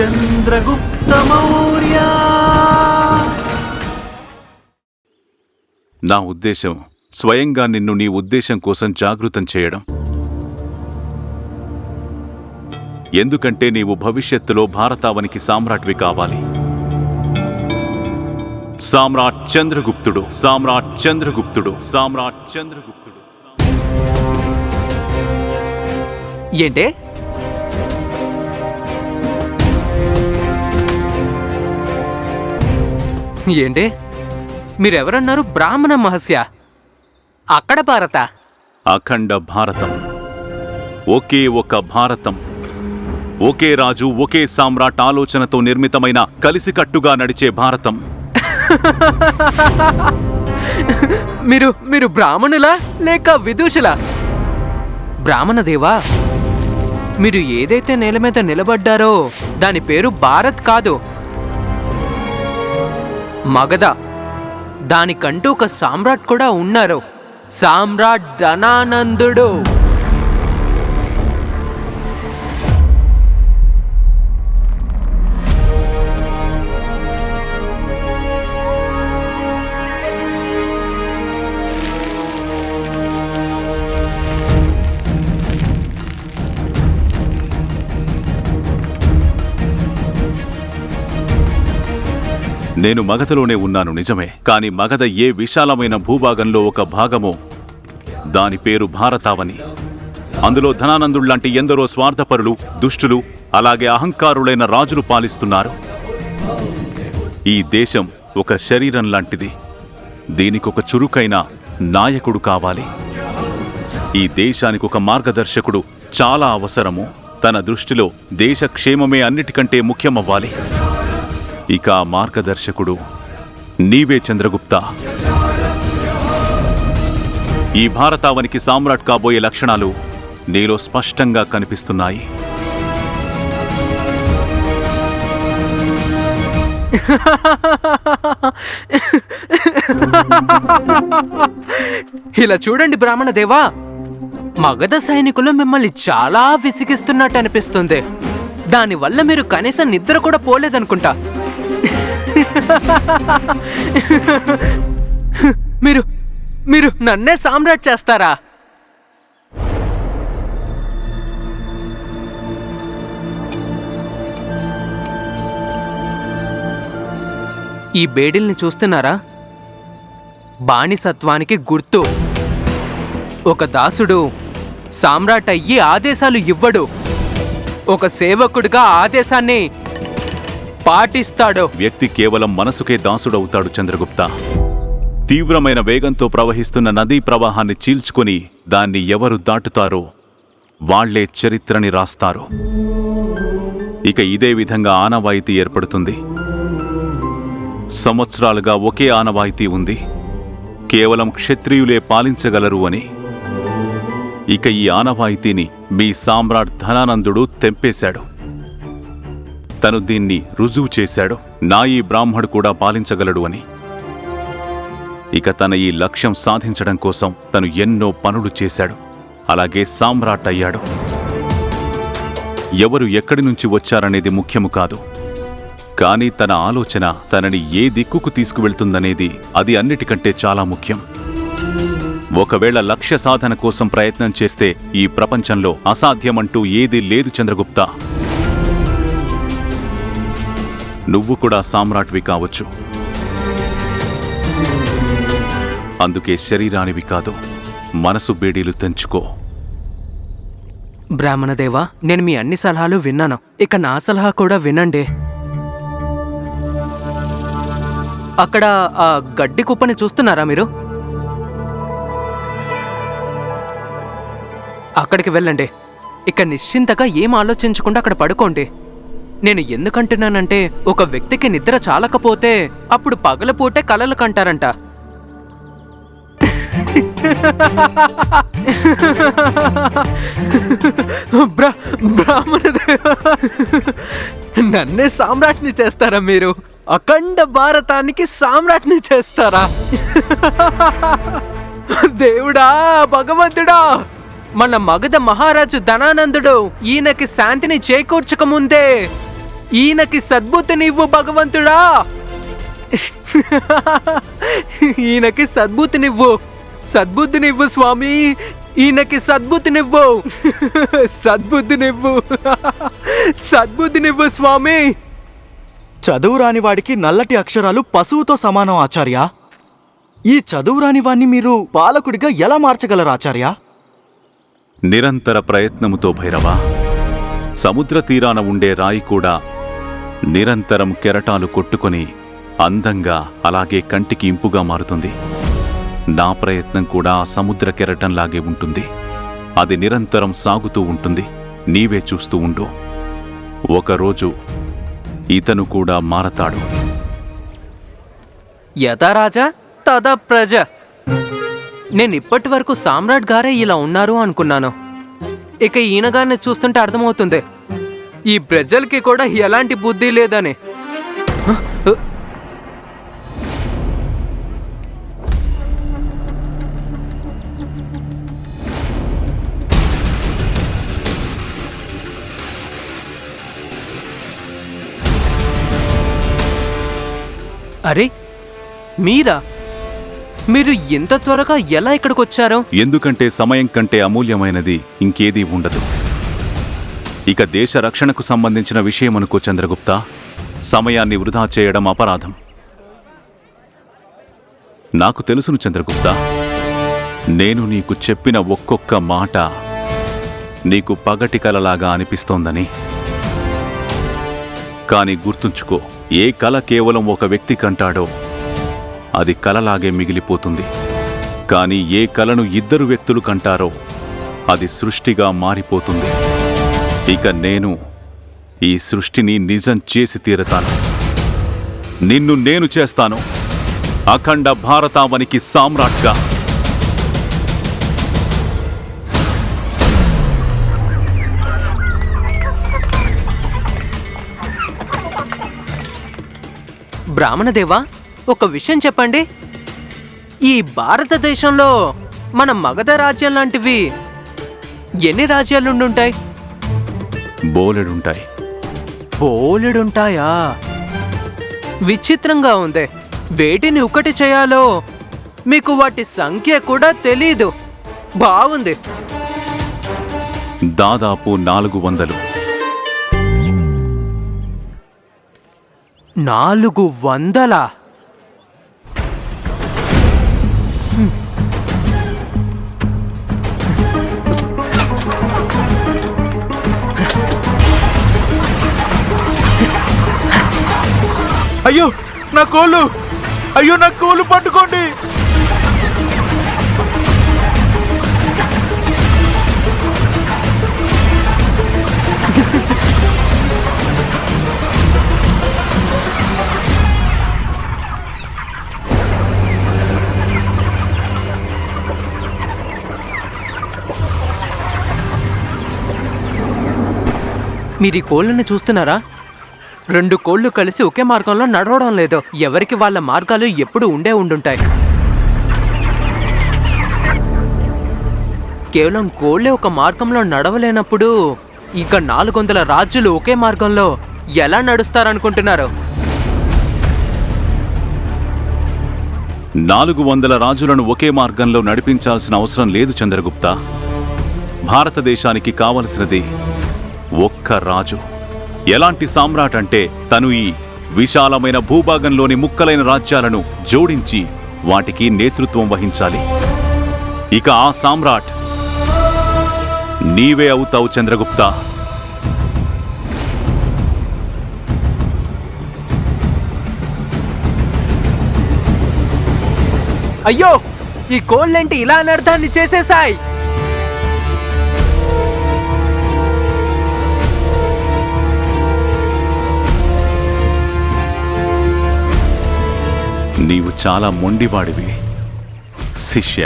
చంద్రగుప్త మౌర్య. నా ఉద్దేశం స్వయంగా నిన్ను నీ ఉద్దేశం కోసం జాగృతం చేయడం. ఎందుకంటే నీవు భవిష్యత్తులో భారతావనికి సామ్రాట్వి కావాలి. సామ్రాట్ చంద్రగుప్తుడు సామ్రాట్ చంద్రగుప్తుడు సామ్రాట్ చంద్రగుప్తుడు. ఏంటే? ఏంటి? మీరెవరన్నారు బ్రాహ్మణ మహస్య? అక్కడ భారత? అఖండ భారతం. ఒకే ఒక భారతం. ఒకే రాజు ఒకే సామ్రాట్ ఆలోచనతో నిర్మితమైన కలిసికట్టుగా నడిచే భారతం. మీరు మీరు బ్రాహ్మణులా లేక విదూషులా? బ్రాహ్మణ దేవా మీరు ఏదైతే నేల మీద నిలబడ్డారో దాని పేరు భారత్ కాదు. మగధ. దానికంటూ ఒక సామ్రాట్ కూడా ఉన్నారు. సామ్రాట్ ధనానందుడు. నేను మగధలోనే ఉన్నాను నిజమే. కాని మగధ ఏ విశాలమైన భూభాగంలో ఒక భాగమో దాని పేరు భారతావని. అందులో ధనానందుళ్ళాంటి ఎందరో స్వార్థపరులు దుష్టులు అలాగే అహంకారులైన రాజులు పాలిస్తున్నారు. ఈ దేశం ఒక శరీరం లాంటిది. దీనికొక చురుకైన నాయకుడు కావాలి. ఈ దేశానికి ఒక మార్గదర్శకుడు చాలా అవసరము. తన దృష్టిలో దేశ క్షేమమే అన్నిటికంటే ముఖ్యమవ్వాలి. ఇక ఆ మార్గదర్శకుడు నీవే చంద్రగుప్త. ఈ భారతావనికి సామ్రాట్ కాబోయే లక్షణాలు నీలో స్పష్టంగా కనిపిస్తున్నాయి. ఇలా చూడండి బ్రాహ్మణ దేవా. మగధ సైనికులు మిమ్మల్ని చాలా విసిగిస్తున్నట్టు అనిపిస్తుంది. దానివల్ల మీరు కనీసం నిద్ర కూడా పోలేదనుకుంటా. మీరు మీరు నన్నే సామ్రాట్ చేస్తారా? ఈ బేడిల్ని చూస్తున్నారా? బానిసత్వానికి గుర్తు. ఒక దాసుడు సామ్రాట్ అయ్యి ఆదేశాలు ఇవ్వడు. ఒక సేవకుడిగా ఆదేశాన్ని పాటిస్తాడో? వ్యక్తి కేవలం మనసుకే దాసుడవుతాడు చంద్రగుప్త. తీవ్రమైన వేగంతో ప్రవహిస్తున్న నదీ ప్రవాహాన్ని చీల్చుకుని దాన్ని ఎవరు దాటుతారో వాళ్ళే చరిత్రని రాస్తారు. ఇక ఇదే విధంగా ఆనవాయితీ ఏర్పడుతుంది. సంవత్సరాలుగా ఒకే ఆనవాయితీ ఉంది. కేవలం క్షత్రియులే పాలించగలరు అని. ఇక ఈ ఆనవాయితీని మీ సామ్రాట్ ధనానందుడు తెంపేశాడు. తను దీన్ని రుజువు చేశాడు. నా ఈ బ్రాహ్మడు కూడా పాలించగలడు అని. ఇక తన ఈ లక్ష్యం సాధించడం కోసం తను ఎన్నో పనులు చేశాడు. అలాగే సామ్రాట్ అయ్యాడు. ఎవరు ఎక్కడి నుంచి వచ్చారనేది ముఖ్యము కాదు. కానీ తన ఆలోచన తనని ఏ దిక్కుకు తీసుకువెళ్తుందనేది అది అన్నిటికంటే చాలా ముఖ్యం. ఒకవేళ లక్ష్య సాధన కోసం ప్రయత్నం చేస్తే ఈ ప్రపంచంలో అసాధ్యమంటూ ఏదీ లేదు చంద్రగుప్త. నువ్వు కూడా సామ్రాట్వి కావచ్చు. అందుకే శరీరానివి కాదు మనసు బేడీలు తెంచుకో. బ్రాహ్మణదేవా నేను మీ అన్ని సలహాలు విన్నాను. ఇక నా సలహా కూడా వినండి. అక్కడ ఆ గడ్డి కుప్పని చూస్తున్నారా మీరు? అక్కడికి వెళ్ళండి. ఇక నిశ్చింతగా ఏం ఆలోచించకుండా అక్కడ పడుకోండి. నేను ఎందుకంటున్నానంటే ఒక వ్యక్తికి నిద్ర చాలకపోతే అప్పుడు పగలపూటే కలలు కంటారంట. నన్నే సామ్రాట్ని చేస్తారా మీరు? అఖండ భారతానికి సామ్రాట్ని చేస్తారా? దేవుడా భగవంతుడా! మన మగధ మహారాజు ధనానందుడు ఈయనకి శాంతిని చేకూర్చక ముందే ఈయనకి సద్బుద్ధినివ్వు భగవంతుడా? ఈయనకి సద్బుద్ధినివ్వు. సద్బుద్ధినివ్వు స్వామి. ఈయనకి సద్బుద్ధినివ్వు. సద్బుద్ధినివ్వు. సద్బుద్ధినివ్వు స్వామి. చదువు రాని వాడికి నల్లటి అక్షరాలు పశువుతో సమానం ఆచార్య. ఈ చదువు రాని వాణ్ణి మీరు పాలకుడిగా ఎలా మార్చగలరు ఆచార్య? నిరంతర ప్రయత్నముతో భైరవ సముద్ర తీరాన ఉండే రాయి కూడా నిరంతరం కెరటాలు కొట్టుకొని అందంగా అలాగే కంటికి ఇంపుగా మారుతుంది. నా ప్రయత్నం కూడా ఆ సముద్ర కెరటంలాగే ఉంటుంది. అది నిరంతరం సాగుతూ ఉంటుంది. నీవే చూస్తూ ఉండు. ఒకరోజు ఇతను కూడా మారతాడు. యథారాజా తదా ప్రజ. నేను ఇప్పటి వరకు సామ్రాట్ గారే ఇలా ఉన్నారు అనుకున్నాను. ఇక ఈయనగారిని చూస్తుంటే అర్థమవుతుంది. ఈ ప్రజలకి కూడా ఎలాంటి బుద్ధి లేదని. అరే మీరా? మీరు ఎంత త్వరగా ఎలా ఇక్కడికి వచ్చారు ఎందుకంటే సమయం కంటే అమూల్యమైనది ఇంకేదీ ఉండదు. ఇక దేశ రక్షణకు సంబంధించిన విషయమనుకో చంద్రగుప్త సమయాన్ని వృధా చేయడం అపరాధం. నాకు తెలుసును చంద్రగుప్త నేను నీకు చెప్పిన ఒక్కొక్క మాట నీకు పగటి కలలాగా అనిపిస్తోందని. కాని గుర్తుంచుకో ఏ కల కేవలం ఒక వ్యక్తి కంటాడో అది కలలాగే మిగిలిపోతుంది. కానీ ఏ కలను ఇద్దరు వ్యక్తులు కంటారో అది సృష్టిగా మారిపోతుంది. ఇక నేను ఈ సృష్టిని నిజం చేసి తీరతాను. నిన్ను నేను చేస్తాను. అఖండ భారతావనికి సామ్రాట్గా. బ్రాహ్మణదేవా ఒక విషయం చెప్పండి. ఈ భారతదేశంలో మన మగధ రాజ్యం లాంటివి ఎన్ని రాజ్యాలు ఉండుంటాయి? బోలెడుంటాయి. బోలెడుంటాయా? విచిత్రంగా ఉంది. వేటిని ఒకటి చేయాలో? మీకు వాటి సంఖ్య కూడా తెలీదు. బాగుంది దాదాపు నాలుగు వందలు. నాలుగు వందల? అయ్యో నా కోళ్ళు. అయ్యో నా కోళ్ళు పట్టుకోండి. మీరు ఈ కోళ్ళని చూస్తున్నారా? రెండు కోళ్ళు కలిసి ఒకే మార్గంలో నడవడం లేదు. ఎవరికి వాళ్ళ మార్గాలు ఎప్పుడు ఉండే ఉండుంటాయి. కేవలం కోళ్ళే ఒక మార్గంలో నడవలేనప్పుడు ఇక నాలుగు వందల రాజులు ఒకే మార్గంలో ఎలా నడుస్తారనుకుంటున్నారు? నాలుగు వందల రాజులను ఒకే మార్గంలో నడిపించాల్సిన అవసరం లేదు చంద్రగుప్త. భారతదేశానికి కావలసినది ఒక్క రాజు. ఎలాంటి సామ్రాట్ అంటే తను ఈ విశాలమైన భూభాగంలోని ముక్కలైన రాజ్యాలను జోడించి వాటికి నేతృత్వం వహించాలి. ఇక ఆ సామ్రాట్ నీవే అవుతావు చంద్రగుప్త. అయ్యో ఈ కోళ్ళంటే ఇలా అనర్థాన్ని చేసేసాయి నీవు చాలా మొండివాడివి శిష్య.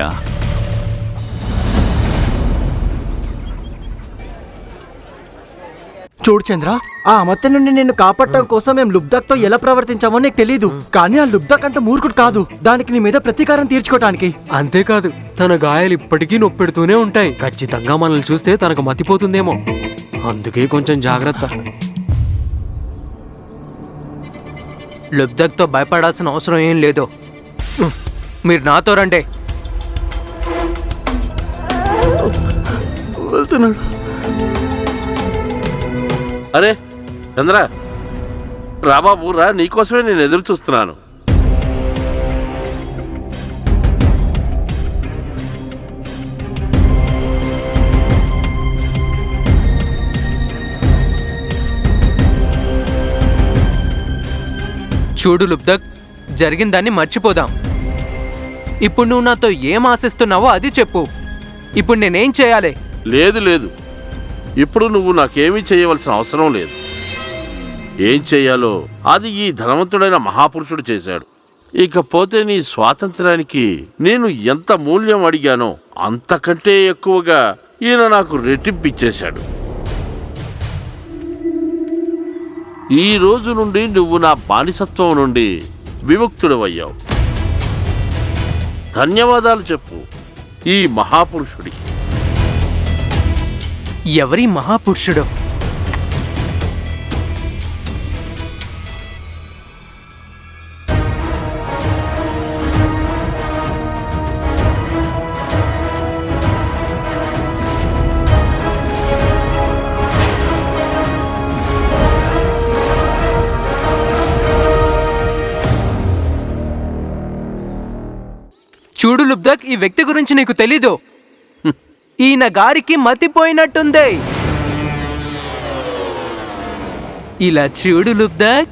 చూడు చంద్ర ఆ అమర్త్య నుండి నిన్ను కాపాడటం కోసం మేము లుబ్దక్తో ఎలా ప్రవర్తించామో నీకు తెలీదు. కానీ ఆ లుబ్దక్ అంత మూర్ఖుడు కాదు. దానికి నీ మీద ప్రతీకారం తీర్చుకోవటానికి అంతేకాదు తన గాయాలు ఇప్పటికీ నొప్పెడుతూనే ఉంటాయి. ఖచ్చితంగా మనల్ని చూస్తే తనకు మతిపోతుందేమో. అందుకే కొంచెం జాగ్రత్త. లుబ్దక్తో భయపడాల్సిన అవసరం ఏం లేదు. మీరు నాతో రండి. వెళ్తున్నాడు అరే చంద్ర రాబాబు రా నీకోసమే నేను ఎదురు చూస్తున్నాను. చూడు లుబ్దక్ జరిగిందాన్ని మర్చిపోదాం. ఇప్పుడు నువ్వు నాతో ఏం ఆశిస్తున్నావో అది చెప్పు. ఇప్పుడు నేనేం చేయాలి? లేదు లేదు. ఇప్పుడు నువ్వు నాకేమీ చేయవలసిన అవసరం లేదు. ఏం చేయాలో అది ఈ ధనవంతుడైన మహాపురుషుడు చేశాడు. ఇకపోతే నీ స్వాతంత్రానికి నేను ఎంత మూల్యం అడిగానో అంతకంటే ఎక్కువగా ఈయన నాకు రెట్టింపిచ్చేశాడు ఈ రోజు నుండి నువ్వు నా బానిసత్వం నుండి విముక్తుడవయ్యావు. ధన్యవాదాలు చెప్పు ఈ మహాపురుషుడికి. ఎవరి మహాపురుషుడు? లుబ్దక్ ఈ వ్యక్తి గురించి నీకు తెలీదు. ఈయన గారికి మతిపోయినట్టుంది. ఇలా చూడు లుబ్దక్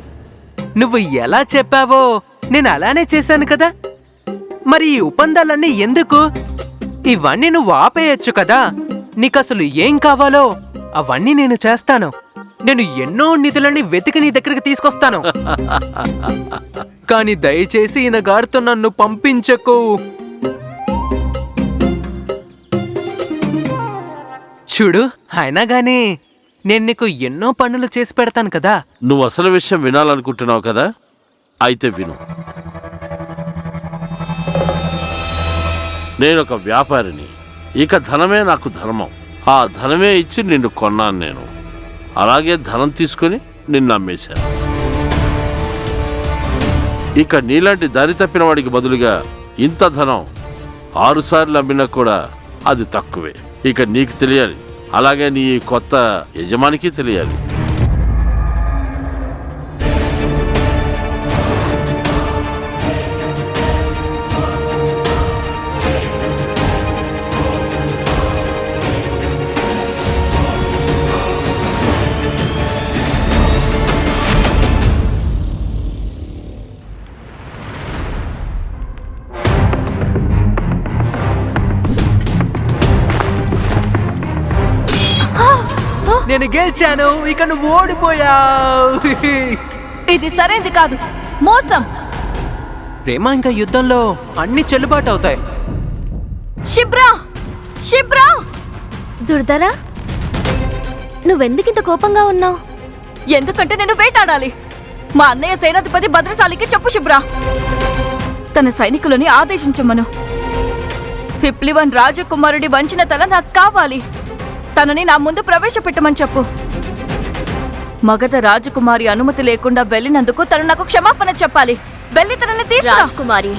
నువ్వు ఎలా చెప్పావో నేను అలానే చేశాను కదా. మరి ఈ ఒప్పందాలన్నీ ఎందుకు? ఇవన్నీ నువ్వు ఆపేయచ్చు కదా. నీకు అసలు ఏం కావాలో అవన్నీ నేను చేస్తాను. నేను ఎన్నో నిధులని వెతికి నీ దగ్గరికి తీసుకొస్తాను. కానీ దయచేసి ఈయన గారితో నన్ను పంపించకు. చూడు అయినా గాని నేను నీకు ఎన్నో పనులు చేసి పెడతాను కదా. నువ్వు అసలు విషయం వినాలనుకుంటున్నావు కదా? అయితే విను. నేను ఒక వ్యాపారిని ఇక ధనమే నాకు ధర్మం. ఆ ధనమే ఇచ్చి నిన్ను కొన్నాను నేను. అలాగే ధనం తీసుకొని నిన్ను అమ్మేశాను. ఇక నీలాంటి దారి తప్పిన వాడికి బదులుగా ఇంత ధనం ఆరుసార్లు అమ్మినా కూడా అది తక్కువే. ఇక నీకు తెలియాలి అలాగే నీ కొత్త యజమానికి తెలియాలి. నేను గెలిచాను ఇక నువ్వు ఓడిపోయావు. ఇది సరైంది కాదు. మోసం. ప్రేమ ఇంకా యుద్ధంలో అన్ని చెల్లుబాటు అవుతాయి. శిబ్రా శిబ్రా దుర్దరా నువ్వెందుకింత కోపంగా ఉన్నావు? ఎందుకంటే నేను వేటాడాలి. మా అన్నయ్య సేనాధిపతి భద్రశాలికి చెప్పు శిబ్రా తన సైనికులని ఆదేశించమను. ఫిప్లివన్ రాజకుమారుడి వంచిన తల నాకు కావాలి. తనని నా ముందు ప్రవేశపెట్టమని చెప్పు. మగధ రాజకుమారి అనుమతి లేకుండా వెళ్ళినందుకు తను నాకు క్షమాపణ చెప్పాలి. వెళ్ళి తనని రాజకుమారి.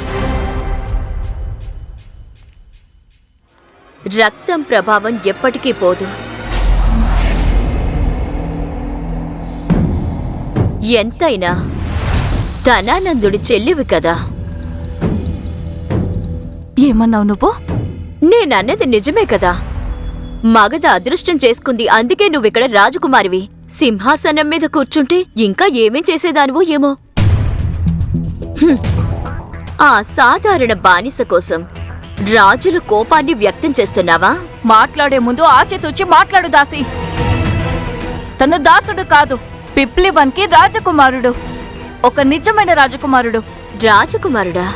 రక్తం ప్రభావం ఎప్పటికీ పోదు. ఎంతైనా ధనానందుడి చెల్లివి కదా. ఏమన్నావు నువ్వు? నేనన్నది నిజమే కదా. మగధ అదృష్టం చేసుకుంది. అందుకే నువ్విక్కడ రాజకుమారివి. సింహాసనం మీద కూర్చుంటే ఇంకా ఏమేం చేసేదానివో ఏమో. ఆ సాధారణ బానిస కోసం రాజుల కోపాన్ని వ్యక్తం చేస్తున్నావా? మాట్లాడే ముందు ఆచితూచి మాట్లాడు దాసి. తను దాసుడు కాదు. పిప్లివన్కి రాజకుమారుడు. ఒక నిజమైన రాజకుమారుడు. రాజకుమారుడా?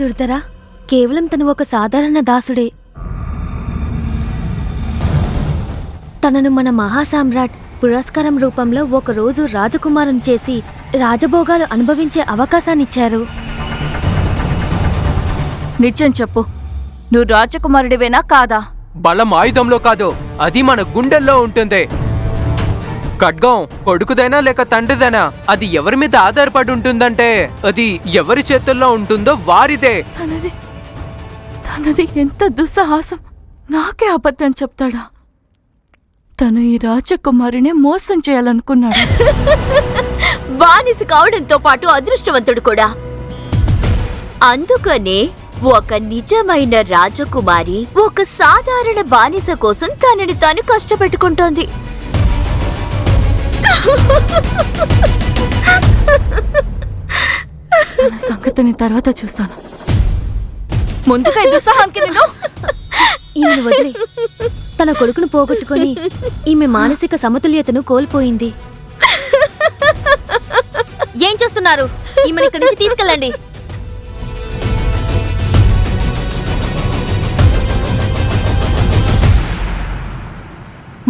దుర్దరా కేవలం తను ఒక సాధారణ దాసుడే. తనను మన మహాసామ్రాట్ పురస్కారం రూపంలో ఒక రోజు రాజకుమారం చేసి రాజభోగాలు అనుభవించే అవకాశాన్నిచ్చారు. నిజం చెప్పు. నువ్వు రాజకుమారుడివేనా కాదా? బలం ఆయుధంలో కాదు అది మన గుండెల్లో ఉంటుంది. ఖడ్గం కొడుకుదైనా లేక తండ్రిదైనా అది ఎవరి మీద ఆధారపడి ఉంటుందంటే అది ఎవరి చేతుల్లో ఉంటుందో వారిదే. తనది తనది ఎంత దుస్సాహసం. నాకే అబద్ధం చెప్తాడా? తను ఈ రాజకుమారినే మోసం చేయాలనుకున్నాడు. బానిస కావడంతో పాటు అదృష్టవంతుడు కూడా. అందుకనే ఒక నిజమైన రాజకుమారి ఒక సాధారణ బానిస కోసం తనని తాను కష్టపెట్టుకుంటోంది. తన సంగతిని తర్వాత చూస్తాను. ముందుగా దుస్సాహానికి నేను ఈమెను వదిలే. తన కొడుకును పోగొట్టుకొని ఈమె మానసిక సమతుల్యతను కోల్పోయింది. ఏం చేస్తున్నారు? ఈమెను ఇక్కడి నుంచి తీసుకెళ్ళండి.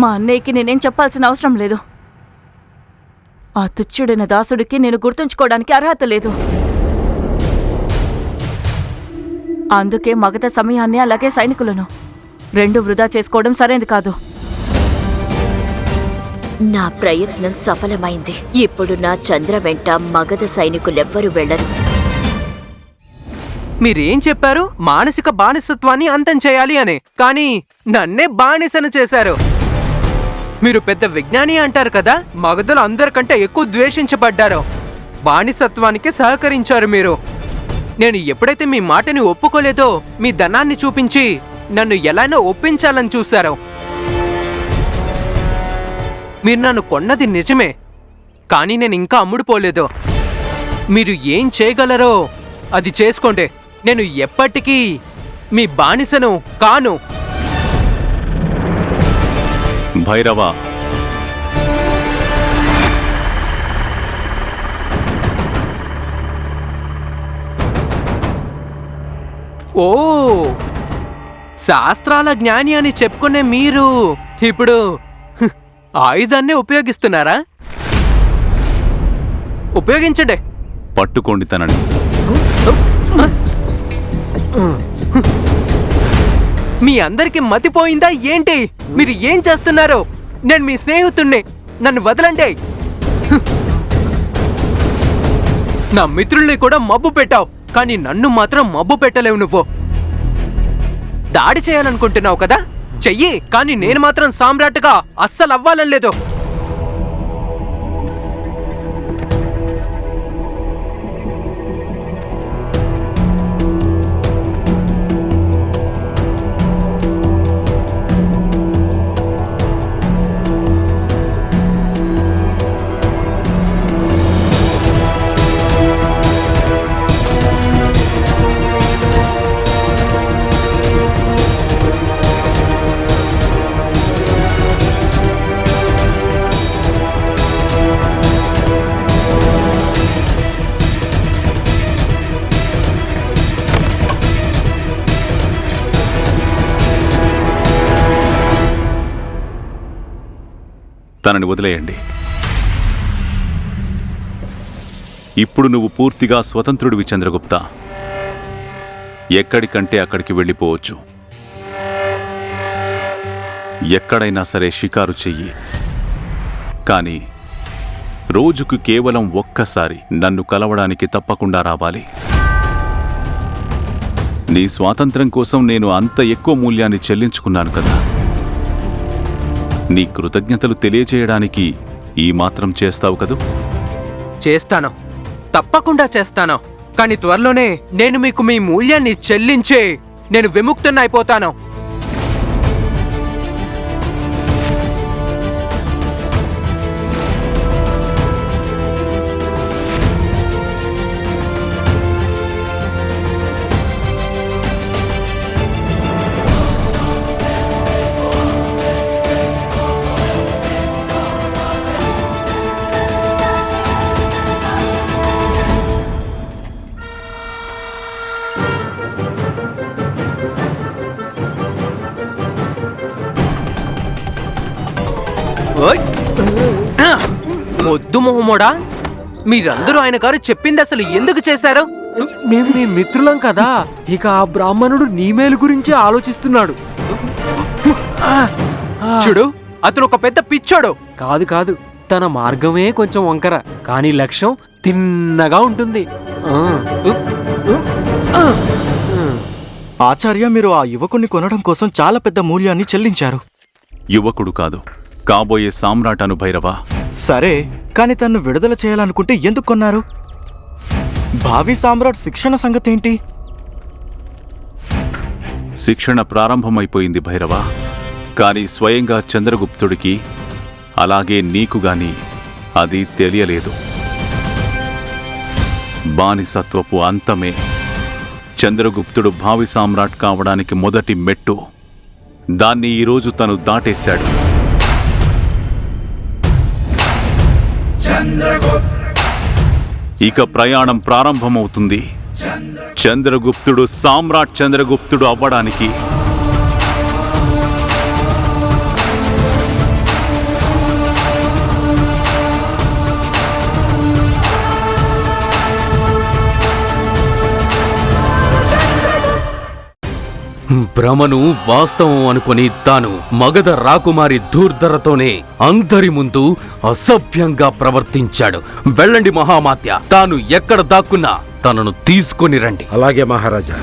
మా అన్నయ్యకి నేనేం చెప్పాల్సిన అవసరం లేదు. ఆ తుచ్చుడైన దాసుడికి నేను గుర్తుంచుకోవడానికి అర్హత లేదు. అందుకే మగత సమయాన్ని అలాగే సైనికులను రెండు వృధా చేసుకోవడం సరైనది కాదు. నా ప్రయత్నం సఫలమైంది. ఇప్పుడు నా చంద్ర వెంట మగధ సైనికులెవ్వరూ వెళ్ళరు మీరేం చెప్పారు? మానసిక బానిసత్వాన్ని అంతం చేయాలి అని. కానీ నన్నే బానిసను చేశారు. మీరు పెద్ద విజ్ఞాని అంటారు కదా? మగధులు అందరికంటే ఎక్కువ ద్వేషించబడ్డారు. బానిసత్వానికి సహకరించారు మీరు. నేను ఎప్పుడైతే మీ మాటని ఒప్పుకోలేదో మీ ధనాన్ని చూపించి నన్ను ఎలానో ఒప్పించాలని చూశారు. మీరు నన్ను కొన్నది నిజమే కానీ నేను ఇంకా అమ్ముడుపోలేదు. మీరు ఏం చేయగలరో అది చేసుకోండి. నేను ఎప్పటికీ మీ బానిసను కాను భైరవ. ఓ శాస్త్రాల జ్ఞాని అని చెప్పుకునే మీరు ఇప్పుడు ఆయుధాన్ని ఉపయోగిస్తున్నారా? ఉపయోగించండి. పట్టుకోండి తనని. మీ అందరికి మతిపోయిందా ఏంటి? మీరు ఏం చేస్తున్నారు? నేను మీ స్నేహితుణ్ణి. నన్ను వదలండి. నా మిత్రుల్ని కూడా మబ్బు పెట్టావు కానీ నన్ను మాత్రం మబ్బు పెట్టలేవు నువ్వు. దాడి చేయాలనుకుంటున్నావు కదా? చెయ్యి కానీ నేను మాత్రం సామ్రాట్గా అస్సలు అవ్వాలని లేదు. తనని వదిలేయండి. ఇప్పుడు నువ్వు పూర్తిగా స్వతంత్రుడివి చంద్రగుప్త. ఎక్కడికంటే అక్కడికి వెళ్ళిపోవచ్చు. ఎక్కడైనా సరే షికారు చెయ్యి. కానీ రోజుకు కేవలం ఒక్కసారి నన్ను కలవడానికి తప్పకుండా రావాలి. నీ స్వాతంత్ర్యం కోసం నేను అంత ఎక్కువ మూల్యాన్ని చెల్లించుకున్నాను కదా. నీ కృతజ్ఞతలు తెలియచేయడానికి ఈ మాత్రం చేస్తావు కదూ? చేస్తాను. తప్పకుండా చేస్తాను. కానీ త్వరలోనే నేను మీకు మీ మూల్యాన్ని చెల్లించే నేను విముక్తనైపోతాను మొహమోడా మీరందరూ ఆయన గారు చెప్పింది అసలు ఎందుకు చేశారు? మేము మీ మిత్రులం కదా. ఇక ఆ బ్రాహ్మణుడు నీ మేలు గురించే ఆలోచిస్తున్నాడు. చూడు అతను ఒక పెద్ద పిచ్చోడు. కాదు కాదు. తన మార్గమే కొంచెం వంకర. కానీ లక్ష్యం తిన్నగా ఉంటుంది. ఆ. ఆచార్య మీరు ఆ యువకుణ్ణి కొనడం కోసం చాలా పెద్ద మూల్యాన్ని చెల్లించారు. యువకుడు కాదు. కాబోయే సామ్రాట్ అను భైరవ సరే కాని తన్ను విడుదల చేయాలనుకుంటే ఎందుకు కొన్నారు? భావి సామ్రాట్ శిక్షణ సంగతి ఏంటి శిక్షణ ప్రారంభమైపోయింది భైరవ కాని స్వయంగా చంద్రగుప్తుడికి అలాగే నీకు గాని అది తెలియలేదు. బానిసత్వపు అంతమే చంద్రగుప్తుడు భావి సామ్రాట్ కావడానికి మొదటి మెట్టు. దాన్ని ఈరోజు తను దాటేశాడు. ఇక ప్రయాణం ప్రారంభమవుతుంది. చంద్రగుప్తుడు సామ్రాట్ చంద్రగుప్తుడు అవ్వడానికి భ్రమను వాస్తవం అనుకుని తాను మగధ రాకుమారి ధూర్ధరతోనే అందరి ముందు అసభ్యంగా ప్రవర్తించాడు. వెళ్ళండి మహామాత్య తాను ఎక్కడ దాక్కున్నా తనను తీసుకొని రండి. అలాగే మహారాజా.